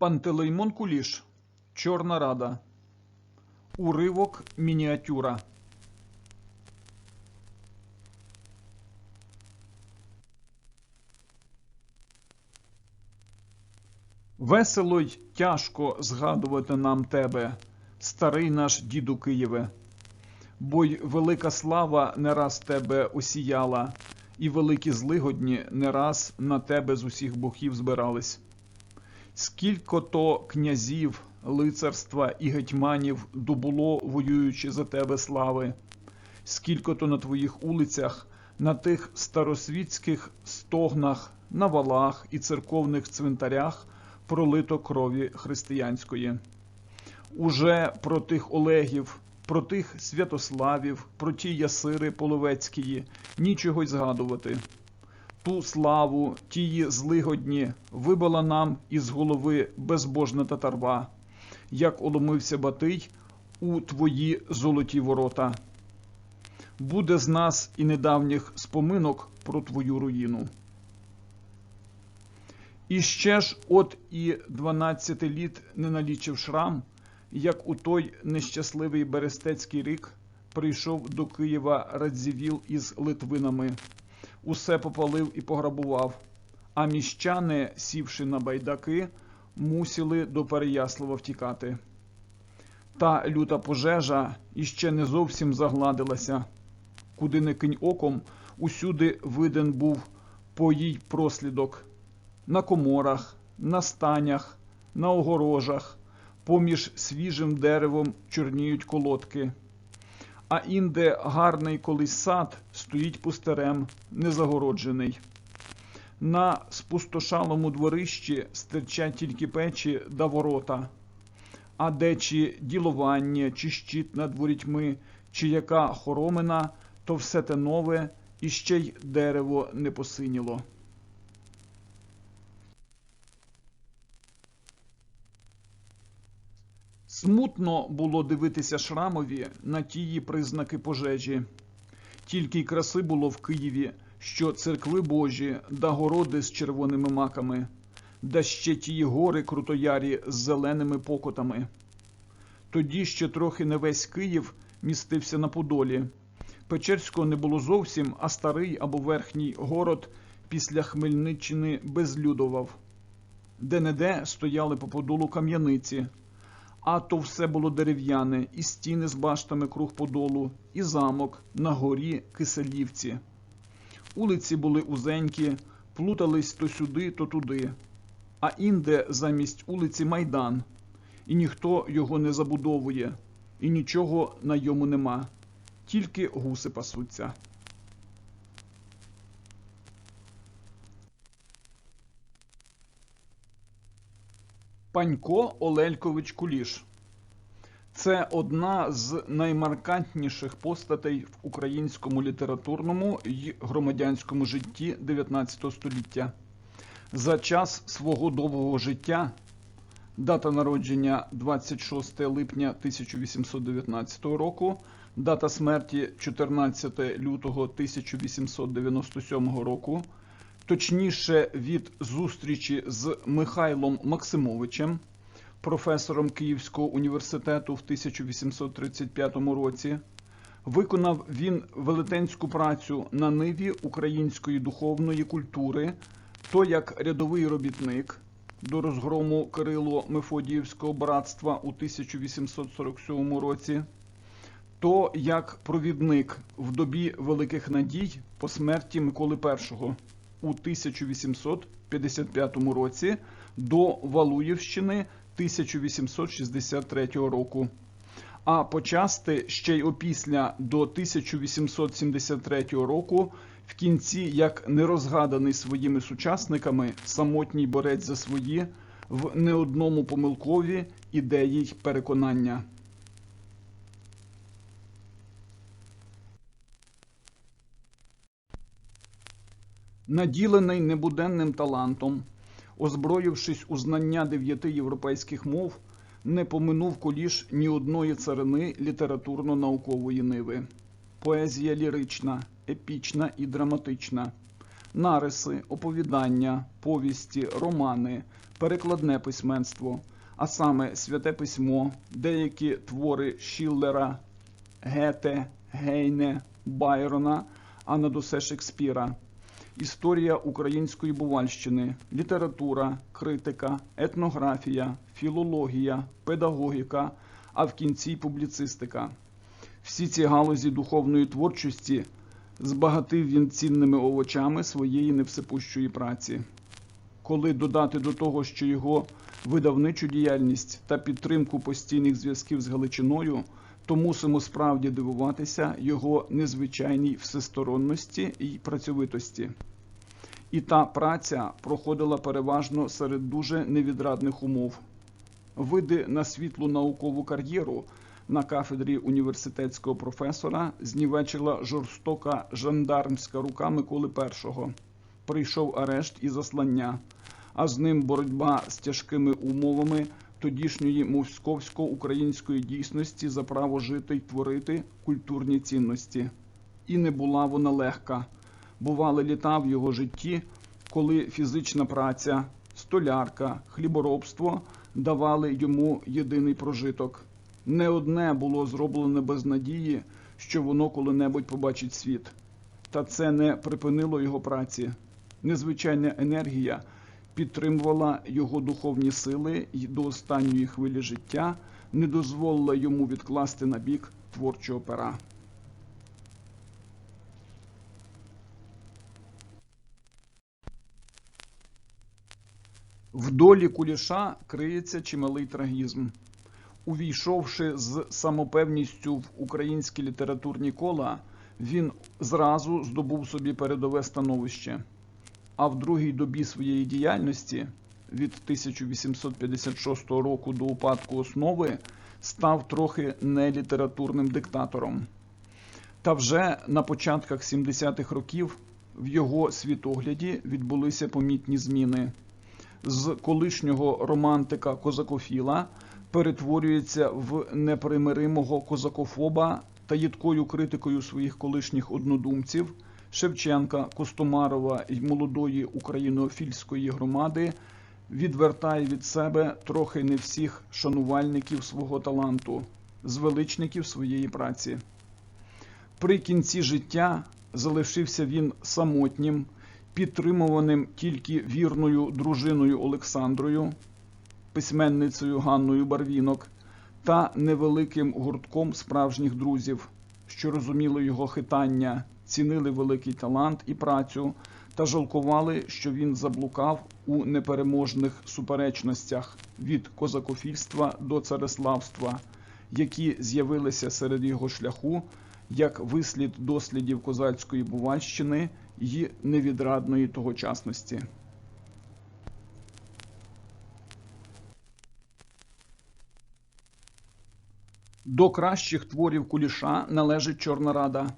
Пантелеймон Куліш. Чорна рада. Уривок мініатюра. Весело й тяжко згадувати нам тебе, старий наш діду Києве. Бо й велика слава не раз тебе осіяла, і великі злигодні не раз на тебе з усіх боків збирались. Скілько то князів, лицарства і гетьманів добуло, воюючи за тебе слави, скілько то на твоїх улицях, на тих старосвітських стогнах, на валах і церковних цвинтарях пролито крові християнської. Уже про тих Олегів, про тих Святославів, про ті Ясири Половецькії нічого й згадувати. Ту славу, тії злигодні вибила нам із голови безбожна татарва, як оломився Батий у твої золоті ворота. Буде з нас і недавніх споминок про твою руїну. І ще ж от і дванадцяти літ не налічив шрам, як у той нещасливий Берестецький рік прийшов до Києва Радзівіл із Литвинами, усе попалив і пограбував, а міщани, сівши на байдаки, мусили до Переяслава втікати. Та люта пожежа іще не зовсім загладилася. Куди не кинь оком, усюди виден був по їй прослідок на коморах, на станях, на огорожах, поміж свіжим деревом чорніють колодки. А інде гарний колись сад стоїть пустарем, незагороджений. На спустошалому дворищі стирчать тільки печі да ворота, а де чи ділування, чи щит над ворітьми, чи яка хоромина, то все те нове, і ще й дерево не посиніло. Смутно було дивитися Шрамові на тії признаки пожежі. Тільки й краси було в Києві, що церкви Божі да городи з червоними маками, да ще тії гори крутоярі з зеленими покотами. Тоді ще трохи не весь Київ містився на Подолі. Печерського не було зовсім, а старий або верхній город після Хмельниччини безлюдував. Де-не-де стояли по подолу кам'яниці а то все було дерев'яне, і стіни з баштами круг подолу, і замок на горі Киселівці. Улиці були узенькі, плутались то сюди, то туди, а інде замість улиці майдан, і ніхто його не забудовує, і нічого на йому нема, тільки гуси пасуться. Панько Олелькович Куліш. Це одна з наймаркантніших постатей в українському літературному й громадянському житті 19 століття. За час свого довгого життя, дата народження 26 липня 1819 року, дата смерті 14 лютого 1897 року точніше від зустрічі з Михайлом Максимовичем, професором Київського університету в 1835 році. Виконав він велетенську працю на ниві української духовної культури, то як рядовий робітник до розгрому Кирило Мефодіївського братства у 1847 році, то як провідник в добі великих надій по смерті Миколи І у 1855 році до Валуївщини 1863 року. А почасти ще й опісля до 1873 року, в кінці, як нерозгаданий своїми сучасниками, самотній борець за свої в неодному помилкові ідеї й переконання. Наділений небуденним талантом, озброївшись у знання дев'яти європейських мов, не поминув коліш ні одної царини літературно-наукової ниви. Поезія лірична, епічна і драматична, нариси, оповідання, повісті, романи, перекладне письменство, а саме святе письмо, деякі твори Шіллера, Гете, Гейне, Байрона, а над усе Шекспіра. Історія української Бувальщини, література, критика, етнографія, філологія, педагогіка, а в кінці публіцистика. Всі ці галузі духовної творчості збагатив він цінними овочами своєї невсипущої праці. Коли додати до того, що його видавничу діяльність та підтримку постійних зв'язків з Галичиною, то мусимо справді дивуватися його незвичайній всесторонності і працьовитості. І та праця проходила переважно серед дуже невідрадних умов. Види на світлу наукову кар'єру на кафедрі університетського професора знівечила жорстока жандармська рука Миколи І. Прийшов арешт і заслання, а з ним боротьба з тяжкими умовами тодішньої московсько-української дійсності за право жити й творити культурні цінності. І не була вона легка. Бували літа в його житті, коли фізична праця, столярка, хліборобство давали йому єдиний прожиток. Не одне було зроблено без надії, що воно коли-небудь побачить світ. Та це не припинило його праці. Незвичайна енергія підтримувала його духовні сили і до останньої хвилі життя не дозволила йому відкласти на бік творчого пера. В долі куліша криється чималий трагізм. Увійшовши з самопевністю в українські літературні кола, він зразу здобув собі передове становище. А в другій добі своєї діяльності від 1856 року до упадку основи став трохи нелітературним диктатором. Та вже на початках 70-х років в його світогляді відбулися помітні зміни. З колишнього романтика козакофіла перетворюється в непримиримого козакофоба та їдкою критикою своїх колишніх однодумців Шевченка, Костомарова і молодої українофільської громади відвертає від себе трохи не всіх шанувальників свого таланту, звеличників своєї праці. При кінці життя залишився він самотнім, підтримуваним тільки вірною дружиною Олександрою, письменницею Ганною Барвінок та невеликим гуртком справжніх друзів, що розуміли його хитання, цінили великий талант і працю та жалкували, що він заблукав у непереможних суперечностях від козакофільства до цареславства, які з'явилися серед його шляху як вислід дослідів козацької бувальщини і невідрадної тогочасності. До кращих творів куліша належить Чорна Рада.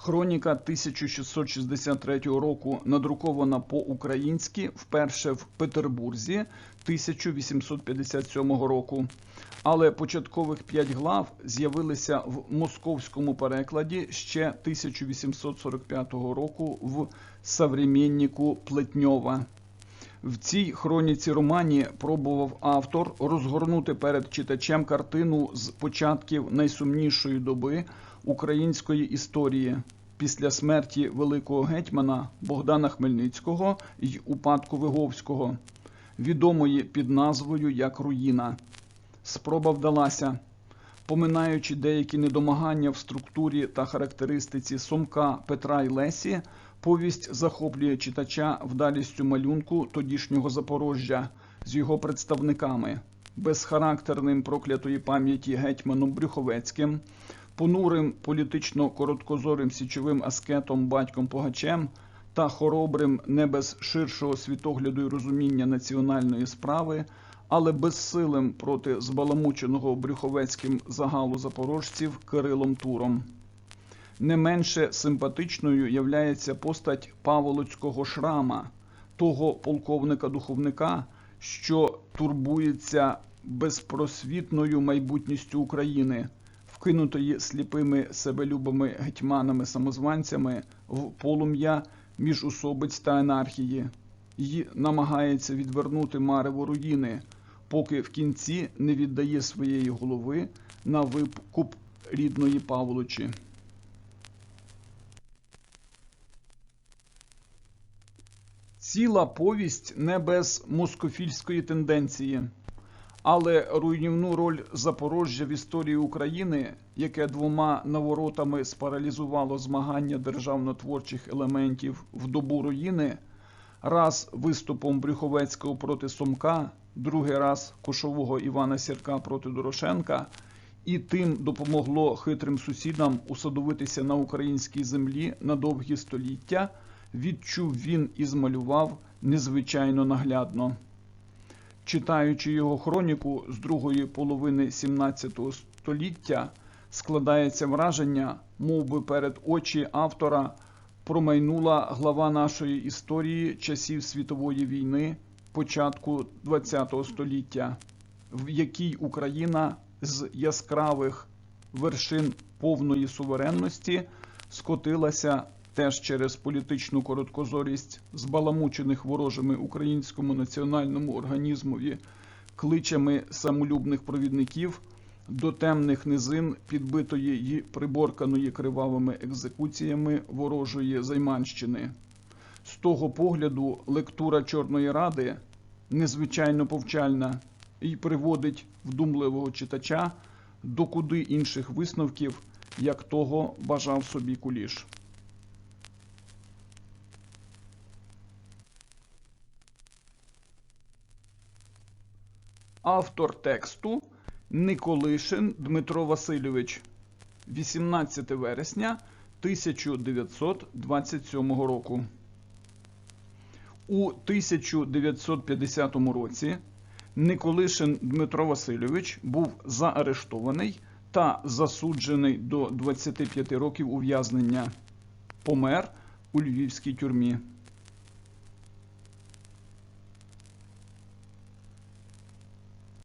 Хроніка 1663 року надрукована по-українськи вперше в Петербурзі 1857 року. Але початкових п'ять глав з'явилися в московському перекладі ще 1845 року в «Современнику Плетньова. В цій хроніці романі пробував автор розгорнути перед читачем картину з початків найсумнішої доби української історії після смерті великого гетьмана Богдана Хмельницького й упадку Виговського, відомої під назвою як Руїна. Спроба вдалася. Поминаючи деякі недомагання в структурі та характеристиці Сомка Петра й Лесі, повість захоплює читача вдалістю малюнку тодішнього Запорожжя з його представниками, безхарактерним проклятої пам'яті гетьманом Брюховецьким, понурим політично короткозорим січовим аскетом батьком Погачем та хоробрим не без ширшого світогляду й розуміння національної справи, але безсилим проти збаламученого Брюховецьким загалу запорожців Кирилом Туром. Не менше симпатичною являється постать Паволоцького шрама, того полковника-духовника, що турбується безпросвітною майбутністю України, вкинутої сліпими себелюбими гетьманами-самозванцями в полум'я міжусобиць та анархії і намагається відвернути марево руїни, поки в кінці не віддає своєї голови на викуп рідної Павлочі. Ціла повість не без москофільської тенденції, але руйнівну роль Запорожжя в історії України, яке двома наворотами спаралізувало змагання державнотворчих елементів в добу руїни, раз виступом Брюховецького проти Сомка, другий раз Кошового Івана Сірка проти Дорошенка, і тим допомогло хитрим сусідам усадовитися на українській землі на довгі століття, відчув він і змалював незвичайно наглядно. Читаючи його хроніку з другої половини 17 століття, складається враження, мов би перед очі автора промайнула глава нашої історії часів світової війни, початку ХХ століття, в якій Україна з яскравих вершин повної суверенності скотилася теж через політичну короткозорість збаламучених ворожими українському національному організмові кличами самолюбних провідників до темних низин підбитої й приборканої кривавими екзекуціями ворожої займанщини. З того погляду лектура Чорної Ради незвичайно повчальна і приводить вдумливого читача до куди інших висновків, як того бажав собі куліш. Автор тексту Николишин Дмитро Васильович 18 вересня 1927 року. У 1950 році Николишин Дмитро Васильович був заарештований та засуджений до 25 років ув'язнення. Помер у львівській тюрмі.